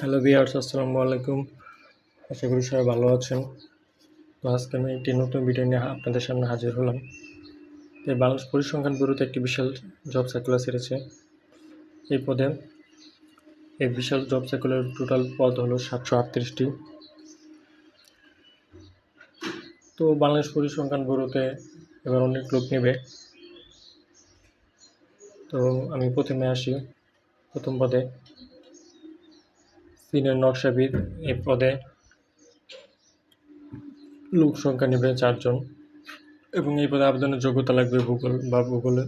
Hello বিয়ার্স আসসালামু আলাইকুম। আশা করি সবাই ভালো আছেন। তো আজকে আমি একটি নতুন ভিডিও নিয়ে আপনাদের সামনে হাজির হলাম। তো বাংলাদেশ পরিসংখ্যান ব্যুরোতে একটি বিশাল জব সার্কুলার ছেড়েছে। এই পদে এই বিশাল জব সার্কুলার টোটাল পদ হলো সাতশো আটত্রিশটি। তো বাংলাদেশ পরিসংখ্যান ব্যুরোতে এবার অনেক লোক নেবে। তো আমি প্রথমে আসি প্রথম পদে। সিনিয়র নকশাবিদ এ পদে লোক সংখ্যা নেবে চারজন এবং এই পদে আবেদনের যোগ্যতা লাগবে ভূগোল বা ভূগোলে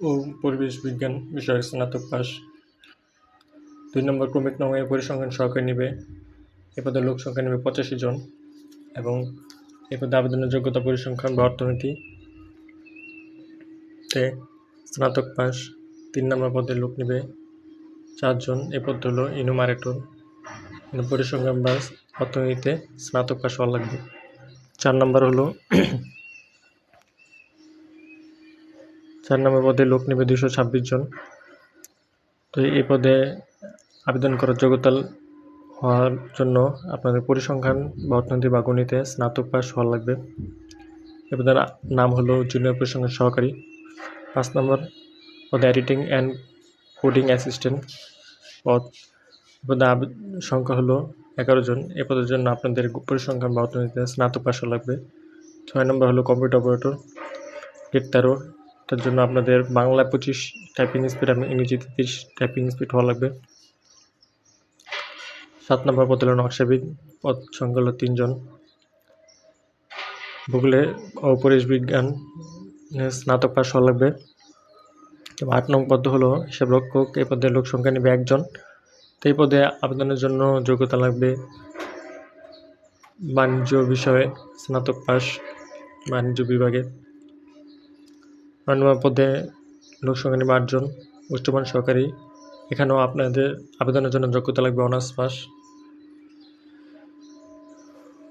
ও পরিবেশ বিজ্ঞান বিষয়ে স্নাতক পাস দুই নম্বর ক্রমিক নমে পরিসংখ্যান সহকারী নেবে, এ পদে লোক সংখ্যা নেবে পঁচাশি জন এবং এ পদে আবেদনের যোগ্যতা পরিসংখ্যান বা অর্থনীতি স্নাতক পাস তিন নম্বর পদে লোক নেবে চারজন এ পদ হলো ইনুমারেটর পরিসংখ্যান বা অর্থনীতিতে স্নাতক পাস হওয়া লাগবে। চার নম্বর হলো, চার নম্বর পদে লোক নেবে দুশো ছাব্বিশ জন। তো এই পদে আবেদন করার যোগ্যতা হওয়ার জন্য আপনাদের পরিসংখ্যান বা অর্থনীতি বা গণিতে স্নাতক পাস হওয়া লাগবে। এ পদের নাম হলো জুনিয়র পরিসংখ্যান সহকারী। পাঁচ নম্বর পদে এডিটিং অ্যান্ড কোডিং অ্যাসিস্ট্যান্ট পদ পদে সংখ্যা হলো এগারো জন। এ পদের জন্য আপনাদের পরিসংখ্যান বা অর্থনীতিতে স্নাতক হওয়া লাগবে। ছয় নম্বর হলো কম্পিউটার অপারেটর ডেট তেরো। তার জন্য আপনাদের বাংলা পঁচিশ, টাইপিং স্পিড এবং ইংরেজিতে তিরিশ, টাইপিং স্পিড হওয়া লাগবে। সাত নম্বর পদ হলো নকশাবিদ, পদ সংখ্যা হলো তিনজন ভূগোলে ও পরিবেশ বিজ্ঞান, স্নাতক পাস হওয়া লাগবে। তো আট নং পদ হলো হিসাব রক্ষক। এই পদে লোক সংখ্যা নেবে একজন। তো এই পদে আবেদনের জন্য যোগ্যতা লাগবে বাণিজ্য বিষয়ে স্নাতক পাস বাণিজ্য বিভাগে। নয় পদে লোক সংখ্যা নেবে আটজন, উচ্চমান সহকারী। এখানেও আপনাদের আবেদনের জন্য যোগ্যতা লাগবে অনার্স পাস।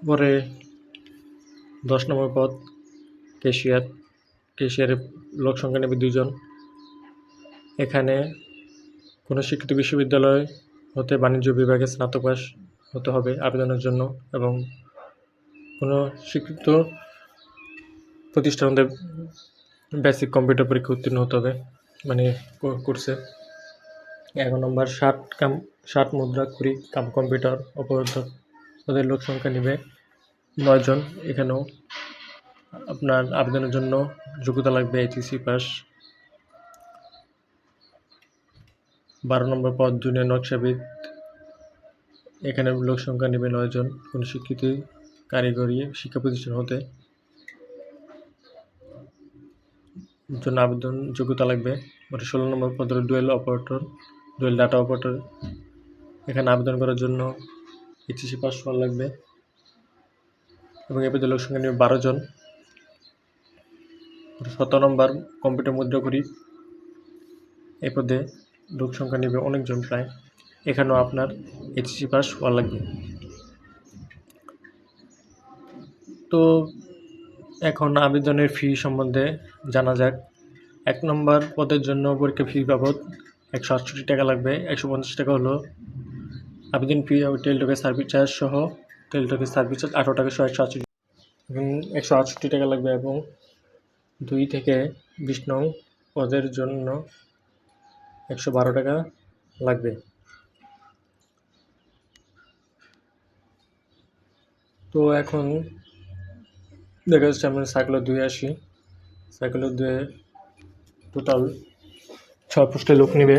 পরে দশ নম্বর পদ কেশিয়ার কেশিয়ারের লোক সংখ্যা নেবে দুইজন। এখানে কোনো শিক্ষিত বিশ্ববিদ্যালয় হতে বাণিজ্য বিভাগে স্নাতক পাস হতে হবে আবেদনের জন্য এবং কোনো স্বীকৃত প্রতিষ্ঠান বেসিক কম্পিউটার পরীক্ষা উত্তীর্ণ হতে হবে মানে কোর্সে এগারো নম্বর, ষাট কাম, ষাট মুদ্রা কুড়ি কাম কম্পিউটার অপারেটর তাদের লোক সংখ্যা নেবে নয়জন। এখানেও আপনার আবেদনের জন্য যোগ্যতা লাগবে এইচএসসি পাস বারো নম্বর পদ জুনিয়র নকশাবিদ এখানে লোক সংখ্যা নেবে নয়জন কোনো স্বীকৃতি কারিগরি শিক্ষা প্রতিষ্ঠান হতে জন্য আবেদন যোগ্যতা লাগবে। ওটা ষোলো নম্বর পদ dual operator dual data operator এখানে আবেদন করার জন্য এইচএসসি পাস হওয়া লাগবে। এবং এ পদে লোক সংখ্যা নেবে বারো জন। সতেরো নম্বর কম্পিউটার মুদ্রা করি। এ পদে লোক সংখ্যা নেবে অনেকজন প্রায়। এখানেও আপনার এইচএসসি পাস হওয়া লাগবে। তো এখন আবেদনের ফি সম্বন্ধে জানা যাক। এক নম্বর পদের জন্য পরীক্ষা ফি বাবদ একশো আটষট্টি টাকা লাগবে, একশো পঞ্চাশ টাকা হলো আবেদন ফি টেলটকের সার্ভিস চার্জ সহ টেলটকের সার্ভিস চার্জ আঠারো টাকা সহ একশো আটষট্টি এবং একশো আটষট্টি টাকা লাগবে এবং দুই থেকে বিশ পদের জন্য একশো বারো টাকা লাগবে। তো এখন দেখা যাচ্ছে আমরা সাইকেলের দুয়ে আসি। সাইকেলের দুয়ে টোটাল ছয় পোস্টে লোক নেবে।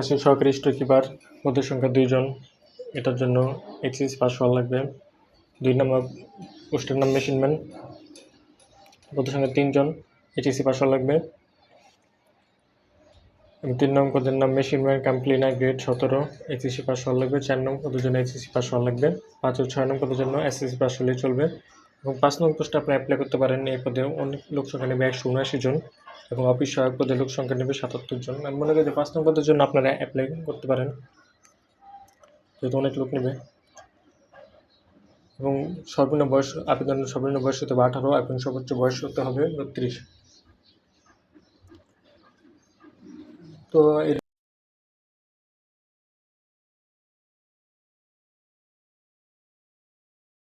আসে সহকারী স্টোর কিপার পদের সংখ্যা দুইজন। এটার জন্য এইচএস পাস হওয়া লাগবে। দুই নম্বর পোস্টের নাম মেশিনম্যান পদের সংখ্যা তিনজন এইচএসসি পাস হওয়া লাগবে। এবং তিন নম্বর পদের নাম মেশিনম্যান কাম ক্লিনার গ্রেড সতেরো এইচএসসি পাস হওয়া লাগবে। চার নম্বর পদের জন্য এইচএসসি পাস হওয়া লাগবে। পাঁচ ও ছয় নম্বর পদের জন্য এসএসসি পাস হলেই চলবে। এবং পাঁচ নম্বর পোস্টে আপনি অ্যাপ্লাই করতে পারেন। এই পদে অনেক লোক সংখ্যা নেবে একশো উনআশি জন এবং অফিস সহায়ক পদে লোক সংখ্যা নেবে সাতাত্তর জন। আমি মনে করি যে পাঁচ নম্বর পদের জন্য আপনারা অ্যাপ্লাই করতে পারেন। যেহেতু অনেক লোক নেবে। এবং সর্বনিম্ন বয়স, আবেদনের সর্বনিম্ন বয়স হতে হবে আঠারো এবং সর্বোচ্চ বয়স হতে হবে বত্রিশ। তো এর